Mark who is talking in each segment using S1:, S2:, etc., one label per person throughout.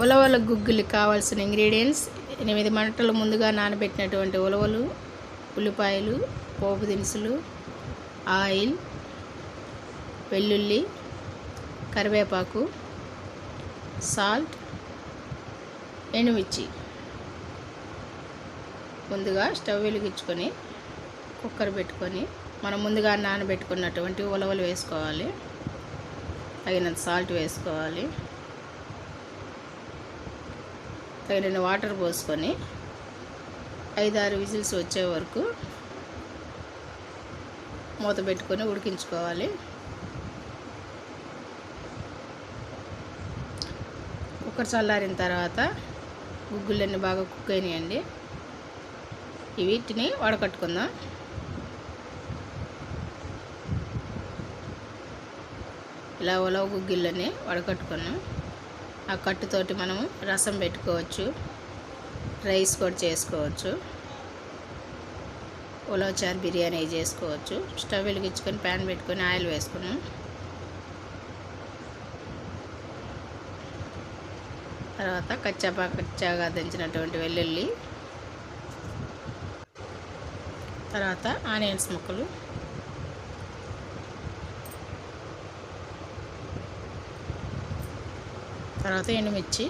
S1: ఉలవల గుగ్గులు కావాల్సిన ఇంగ్రీడియంట్స్ ఎనిమిది మంటలు ముందుగా నానబెట్టినటువంటి ఉలవలు ఉల్లిపాయలు పోపు దినుసులు ఆయిల్ వెల్లుల్లి కరివేపాకు సాల్ట్ ఎండుమిర్చి ముందుగా స్టవ్ వెలిగించుకొని కుక్కర్ పెట్టుకొని మనం ముందుగా నానబెట్టుకున్నటువంటి ఉలవలు వేసుకోవాలి. తగినంత సాల్ట్ వేసుకోవాలి. తగిన వాటర్ పోసుకొని ఐదారు విజిల్స్ వచ్చే వరకు మూత పెట్టుకొని ఉడికించుకోవాలి. కుక్కర్ చల్లారిన తర్వాత గుగ్గులన్నీ బాగా కుక్ అయినాయండి. వీటిని వడకట్టుకుందాం. ఇలా ఉలవ గుగ్గిళ్ళని వడకట్టుకున్నాం. ఆ కట్టుతోటి మనము రసం పెట్టుకోవచ్చు రైస్ కూడా చేసుకోవచ్చు ఉలవచారు బిర్యానీ చేసుకోవచ్చు. స్టవ్ వెలిగించుకొని ప్యాన్ పెట్టుకొని ఆయిల్ వేసుకున్నాం. తర్వాత కచ్చాపా కచ్చాగా దంచినటువంటి వెల్లుల్లి తర్వాత ఆనియన్స్ ముక్కలు తర్వాత ఎండుమిర్చి.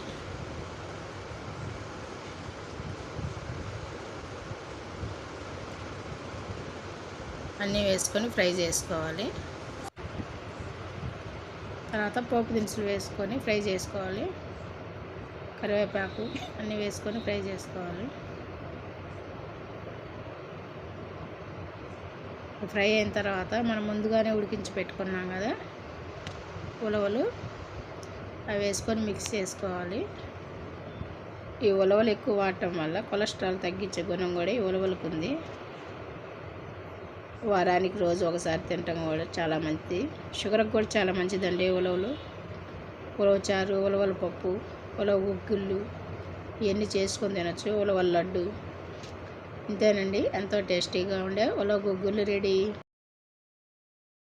S1: అన్నీ వేసుకొని ఫ్రై చేసుకోవాలి. తర్వాత పోపు దినుసులు వేసుకొని ఫ్రై చేసుకోవాలి. కరివేపాకు అన్నీ వేసుకొని ఫ్రై చేసుకోవాలి. ఫ్రై అయిన తర్వాత మనం ముందుగానే ఉడికించి పెట్టుకున్నాం కదా ఉలవలు. అవి వేసుకొని మిక్స్ చేసుకోవాలి. ఈ ఉలవలు ఎక్కువ వాడటం వల్ల కొలెస్ట్రాల్ తగ్గించే గుణం కూడా ఈ ఉలవలకు ఉంది. వారానికి రోజు ఒకసారి తినటం కూడా చాలా మంచిది. షుగర్కి కూడా చాలా మంచిదండి ఉలవలు. ఉలవచారు ఉలవల పప్పు ఉలవ ఉగ్గుళ్ళు ఇవన్నీ చేసుకొని తినచ్చు. ఉలవల లడ్డు. ఇంతేనండి. ఎంతో టేస్టీగా ఉండే ఉలవ గుగ్గులు రెడీ.